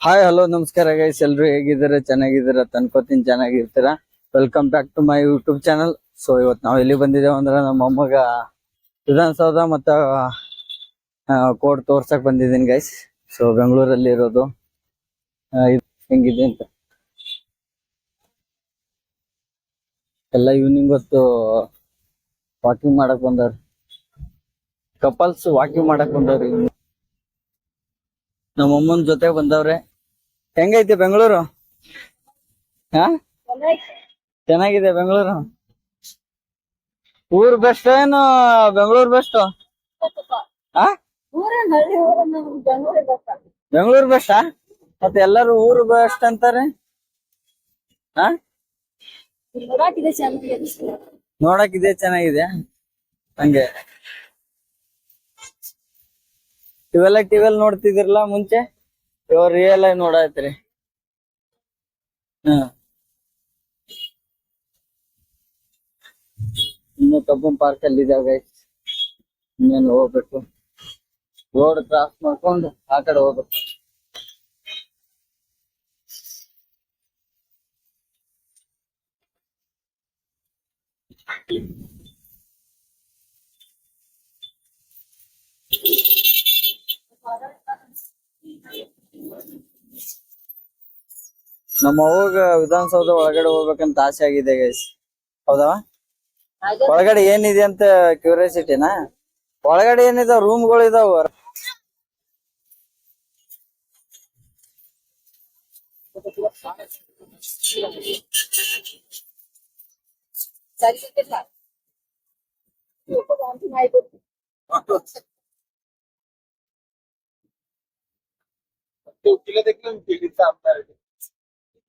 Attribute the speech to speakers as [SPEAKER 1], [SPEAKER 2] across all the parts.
[SPEAKER 1] Hi hello ನಮಸ್ಕಾರ guys ಎಲ್ರು ಹೇಗಿದ್ದೀರಾ? ಚೆನ್ನಾಗಿದ್ದೀರಾ? ತನ್ಕೋತೀನಿ ಚೆನ್ನಾಗಿರ್ತೀರ? Welcome back to my YouTube channel so ಇವತ್ತು ನಾವು ಎಲ್ಲಿ ಬಂದಿದ್ದೇವೆ ಅಂದ್ರೆ ನಮ್ಮ ಅಮ್ಮಗ ವಿಧಾನಸೌಧ ಮತ್ತು ಕೋರ್ಟ್ ತೋರ್ಸಕ್ ಬಂದಿದ್ದೀನಿ ಗೈಸ್ ಸೊ ಬೆಂಗಳೂರಲ್ಲಿ ಇರೋದು. ಹೆಂಗಿದೆ ಅಂತ. ಎಲ್ಲ ಈವ್ನಿಂಗ್ ಹೊತ್ತು ವಾಕಿಂಗ್ ಮಾಡಕ್ ಬಂದವ್ರಿ. ಕಪಲ್ಸ್ ವಾಕಿಂಗ್ ಮಾಡಕ್ ಬಂದವ್ರಿ. ನಮ್ಮ ಅಮ್ಮನ ಜೊತೆ ಬಂದವ್ರೆ. ಹೆಂಗೈತಿ ಬೆಂಗಳೂರು? ಹಾ? ಚೆನ್ನಾಗಿದೆ ಬೆಂಗಳೂರು. ಊರ್ ಬೆಸ್ಟ್ ಏನು? ಬೆಂಗಳೂರು ಬೆಸ್ಟ್ ಬೆಂಗಳೂರು ಬೆಸ್ಟ್ ಮತ್ತೆ ಎಲ್ಲರೂ ಊರು ಬೆಸ್ಟ್ ಅಂತಾರೆ? ಹಾ? ನೋಡಕ್ ಇದೆ ಚೆನ್ನಾಗಿದೆ. ಹಂಗೆ. ಇವೆಲ್ಲ ಟಿವೆಲ್ ನೋಡ್ತಿದಿರಲ್ಲ ಮುಂಚೆ? ಇವಾಗ ರಿಯಲ್ ಆಗಿ ನೋಡತ್ರಿ. ಹ್ಮ್ ಇನ್ನು ಕಬ್ಬನ್ ಪಾರ್ಕ್ ಅಲ್ಲಿ ಇದಾಗ ಇನ್ನೇನು ಹೋಗ್ಬೇಕು. ರೋಡ್ ಕ್ರಾಸ್ ಮಾಡ್ಕೊಂಡು ಆ ಕಡೆ ಹೋಗ್ಬೇಕು. ನಮ್ಮ ಅವ್ವಗ ವಿಧಾನಸೌಧ ಒಳಗಡೆ ಹೋಗ್ಬೇಕಂತ ಆಸೆ ಆಗಿದೆ ಗೈಸ್ ಹೌದಾ? ಒಳಗಡೆ ಏನಿದೆ ಅಂತ ಕ್ಯೂರಿಯಾಸಿಟಿನಾ ಒಳಗಡೆ ಏನಿದಾವ ರೂಮ್ಗಳು ಇದಾವ.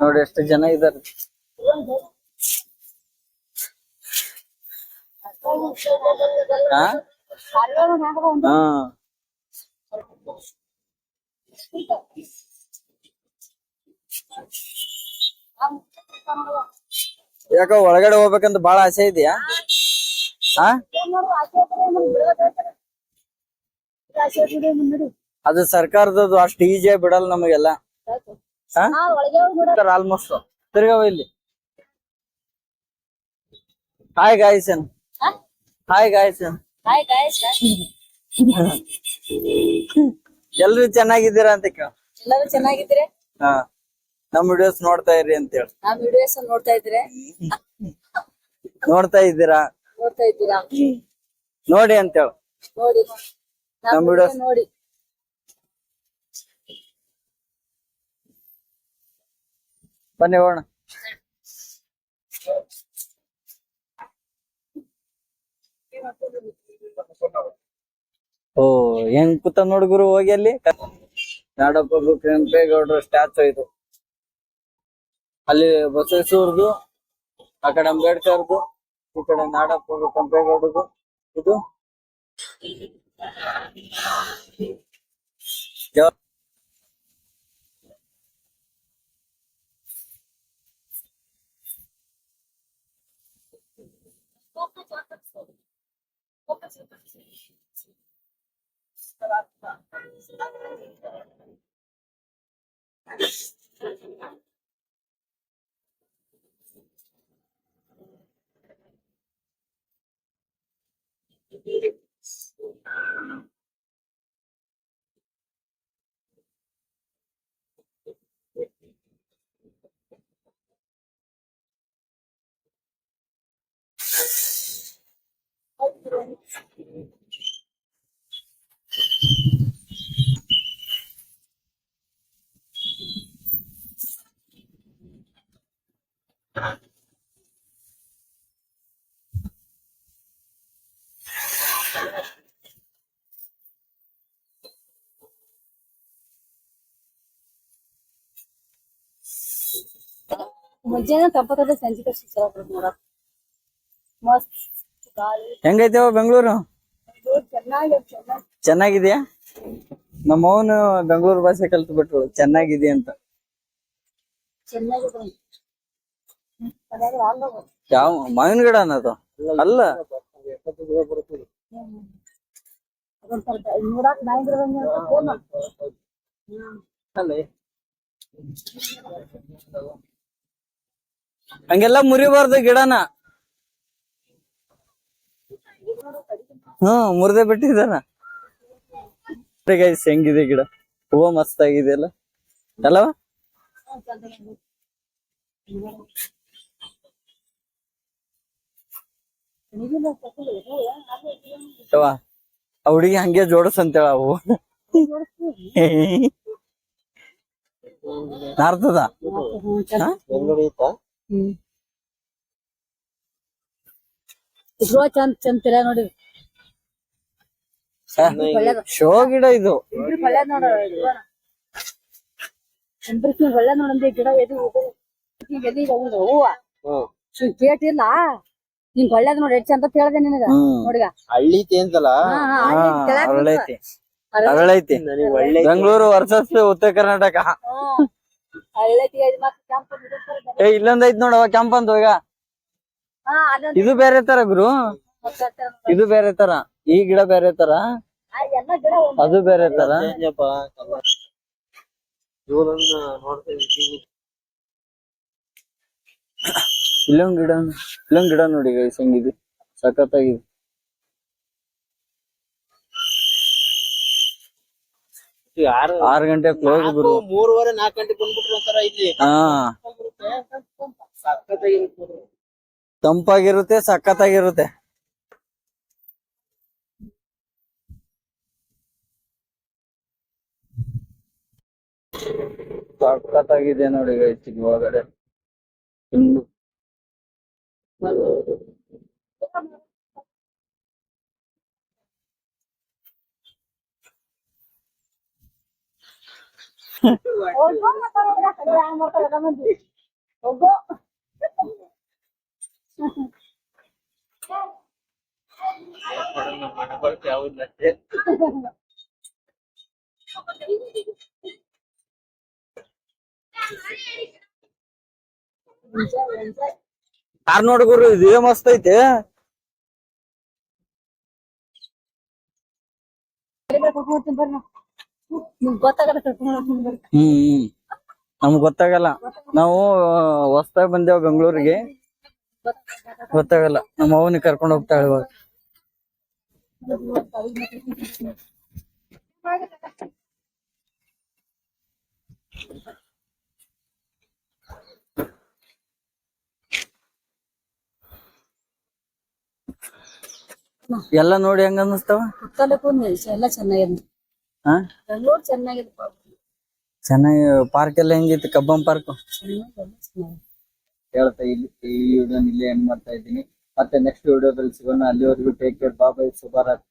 [SPEAKER 1] ನೋಡಿ ಎಷ್ಟು ಜನ ಇದಾರೆ ಹಾ ಹಾ ಯಾಕ ಒಳಗಡೆ ಹೋಗ್ಬೇಕಂತ ಬಹಳ ಆಸೆ ಇದೆಯಾ? ಹಾ ಅದು ಸರ್ಕಾರದದು ಅಷ್ಟು ಈಜಿ ಬಿಡಲ್ಲ ನಮಗೆಲ್ಲ. ಆಲ್ಮೋಸ್ಟ್ ತಿರ್ಗಾವ ಇಲ್ಲಿ. ಹಾಯ್ ಗಾಯಸನ್ ಹಾಯ್ ಗಾಯಸನ್ ಎಲ್ರು ಚೆನ್ನಾಗಿದ್ದೀರಾ ಅಂತ ಕೇಳ.
[SPEAKER 2] ಎಲ್ಲರೂ ಚೆನ್ನಾಗಿದ್ದೀರಾ?
[SPEAKER 1] ಹಾ. ನಮ್ ವಿಡಿಯೋಸ್ ನೋಡ್ತಾ ಇರಿ ಅಂತ ಹೇಳಿ.
[SPEAKER 2] ನಾವ್ ವಿಡಿಯೋಸ್ ನೋಡ್ತಾ ಇದ್ರೆ?
[SPEAKER 1] ನೋಡ್ತಾ ಇದ್ದೀರಾ?
[SPEAKER 2] ನೋಡ್ತಾ ಇದ್ದೀರಾ?
[SPEAKER 1] ನೋಡಿ ಅಂತ ಹೇಳಿ.
[SPEAKER 2] ನೋಡಿ.
[SPEAKER 1] ನಮ್ ವಿಡಿಯೋಸ್
[SPEAKER 2] ವಿಡಿಯೋ ನೋಡಿ.
[SPEAKER 1] ಬನ್ನಿ ಹೋಗೋಣ. ಓ ಹೆಂಗ್ ಕೂತ ನೋಡ್ ಗುರು ಹೋಗಿ ಅಲ್ಲಿ? ನಾಡಪ್ಪ ಕೆಂಪೇಗೌಡರ ಸ್ಟ್ಯಾಚು ಇದು. ಅಲ್ಲಿ ಬಸವೇಶ್ವರದು ಆ ಕಡೆ ಅಂಬೇಡ್ಕರ್ದು ಈ ಕಡೆ ನಾಡಪ್ಪದು ಕೆಂಪೇಗೌಡದು ಇದು Thank you.
[SPEAKER 2] ಮುಂಜಾನೆ ತಂಪತ್ತದ ಸಂಜೆ ಕಷ್ಟ ಚೆನ್ನಾಗಿ ನೋಡಕ್ ಮಸ್ತ್ ಗಾಳಿ.
[SPEAKER 1] ಹೆಂಗೈತೆ ಬೆಂಗಳೂರು?
[SPEAKER 2] ಇದು ಚೆನ್ನಾಗಿ ಚೆನ್ನಾಗಿ
[SPEAKER 1] ಚೆನ್ನಾಗಿದ್ಯಾ? ನಮ್ಮ ಅವನು ಬೆಂಗಳೂರು ಭಾಷೆ ಕಲ್ತು ಬಿಟ್ರು ಚೆನ್ನಾಗಿದೆ ಅಂತ.
[SPEAKER 2] ಚೆನ್ನಾಗಿದೆ.
[SPEAKER 1] ಯಾವ ಮಾವಿನ ಗಿಡ ಅನ್ನೋದು? ಅಲ್ಲ.
[SPEAKER 2] ಅದೊಂದ್
[SPEAKER 1] ಹಂಗೆಲ್ಲ ಮುರಿಬಾರ್ದು ಗಿಡನ. ಹ್ಮ್ ಮುರಿದೇ ಬಿಟ್ಟಿದಾನ ಹೆಂಗಿದೆ ಗಿಡ? ಹೂವ ಮಸ್ತ್ ಆಗಿದೆ ಅಲ್ಲ ಅಲ್ಲವಾ ಆ ಹುಡುಗಿ ಹಂಗೆ ಜೋಡಸ್ ಅಂತೇಳ ಅವು ನಾರ್ತದ
[SPEAKER 2] ಇದ್ರೋ ಚಂದ ಚಂದ ತಿರ ನೋಡಿ.
[SPEAKER 1] ಶೋ ಗಿಡ ಇದು.
[SPEAKER 2] ಇಬ್ರು ನೋಡ ಗಿಡ ಎದು ಹೂವ. ಪೇಟ್ ಇಲ್ಲ ನಿಂಗ್ ಒಳ್ಳೇದ್ ನೋಡಿ ಎಷ್ಟ್ ಅಂತ ಹೇಳ್ದೆ ನಿನಗ. ನೋಡಿಗ.
[SPEAKER 3] ಹಳ್ಳಿ ಅಂತಲ್ಲ?
[SPEAKER 2] ಹಾ, ಹಾ,
[SPEAKER 1] ಹಾ,
[SPEAKER 2] ಅಲ್ಲಿ ಕೆಳಗ್ ನಿಂತು.
[SPEAKER 1] ಅರಳೈತಿ
[SPEAKER 2] ಅರಳೈತಿ.
[SPEAKER 1] ಅರಳೈತಿ
[SPEAKER 3] ನನಗೆ ಒಳ್ಳೆ
[SPEAKER 1] ಬೆಂಗಳೂರು ವರ್ಸಸ್ ಉತ್ತರ ಕರ್ನಾಟಕ. ಏ ಇಲ್ಲೊಂದ್ ಐತ್ ನೋಡವ ಕೆಂಪ್ ಅಂತ ಈಗ. ಇದು ಬೇರೆ ತರ ಗುರು. ಇದು ಬೇರೆ ತರ. ಈ ಗಿಡ ಬೇರೆ ತರ. ಅದು ಬೇರೆ ತರ. ಇಲ್ಲೊಂದ್ ಗಿಡ ಇಲ್ಲೊಂದ್ ಗಿಡ ನೋಡಿ ಗೈಸ್ ಹೆಂಗಿದೆ. ಸಖತ್ತಾಗಿದೆ. ಆರ್ ಗಂಟೆ ಕ್ಲೋಸ್ ಗುರು.
[SPEAKER 3] ಮೂರುವರೆ ನಾಲ್ಕು ಗಂಟೆ ಬಂದ್ಬಿಟ್ರು ಅಂತಾರ ಇಲ್ಲಿ.
[SPEAKER 1] ಹಾ. ತಂಪಾಗಿರುತ್ತೆ ಸಖತ್ತಾಗಿರುತ್ತೆ. ಸಖತ್ತಾಗಿದೆ ನೋಡಿ ಗೈಸ್
[SPEAKER 2] Enjoy, enjoy.
[SPEAKER 1] ಯಾರ್ ಗುರು ಇದೇ ಮಸ್ತ್ ಐತೆ
[SPEAKER 2] ಬರ್ರಿ
[SPEAKER 1] ಹ್ಮ್ ನಮ್ಗ್ ಗೊತ್ತಾಗಲ್ಲ. ನಾವು ಹೊಸ್ದಾಗ ಬಂದೇವ್ ಬೆಂಗಳೂರಿಗೆ. ಗೊತ್ತಾಗಲ್ಲ. ನಮ್ಮ ಅವನಿಗೆ ಕರ್ಕೊಂಡ್ ಹೋಗ್ತಾ ಇವಾಗ. ಎಲ್ಲ ನೋಡಿ ಹೆಂಗ ಅನ್ನಿಸ್ತಾವ?
[SPEAKER 2] ಎಲ್ಲ ಚೆನ್ನಾಗಿದೆ
[SPEAKER 1] ಚೆನ್ನಾಗಿ ಪಾರ್ಕ್ ಎಲ್ಲ ಹೆಂಗಿತ್ತು ಕಬ್ಬಂ ಪಾರ್ಕ್? ಹೇಳ್ತಾ ಇಲ್ಲಿ ಈ ವಿಡಿಯೋನ ಇಲ್ಲೇ ಎಂಡ್ ಮಾಡ್ತಾ ಇದ್ದೀನಿ. ಮತ್ತೆ ನೆಕ್ಸ್ಟ್ ವಿಡಿಯೋದಲ್ಲಿ ಸಿಗೋಣ. ಅಲ್ಲಿವರೆಗೂ ಟೇಕ್ ಕೇರ್ ಬಾಬಾಯ್ ಸುಬಾರತ್